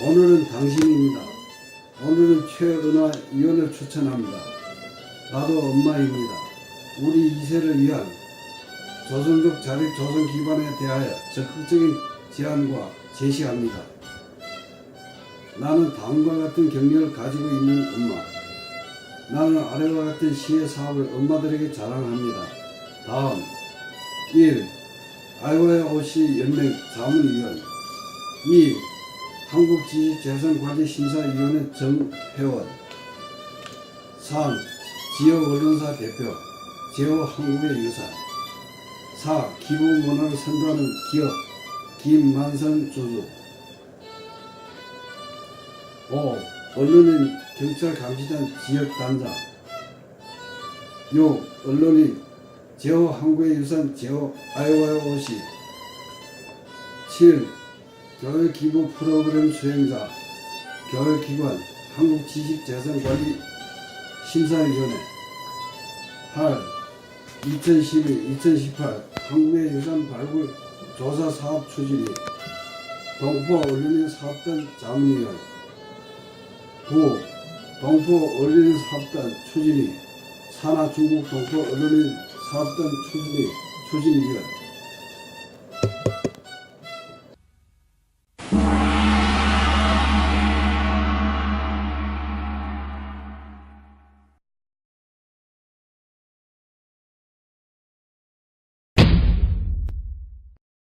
오늘은 당신입니다. 오늘은 최은화 위원을 추천합니다. 나도 엄마입니다. 우리 2세를 위한 조선족 자립 조선 기반에 대하여 적극적인 제안과 제시합니다. 나는 다음과 같은 경력을 가지고 있는 엄마. 나는 아래와 같은 시의 사업을 엄마들에게 자랑합니다. 다음 1. 아이오야 오시 연맹 자문위원 2. 한국지식재산관리심사위원회 정회원 3. 지역 언론사 대표 제호 한국의 유산 4. 기부 문화를 선도하는 기업 김만선 주주 5. 언론인 경찰 감시단 지역 단장 6. 언론인 제호 한국의 유산 아이오와 오시 7. 교육기부 프로그램 수행자 교육기관 한국지식재산관리 심사위원회 8. 2012-2018 한국의 유산 발굴 조사 사업 추진위 동포 언론인 사업단 자문위원 9. 동포 언론인 사업단 추진위 산하 중국 동포 언론인 사업단 추진위 추진위원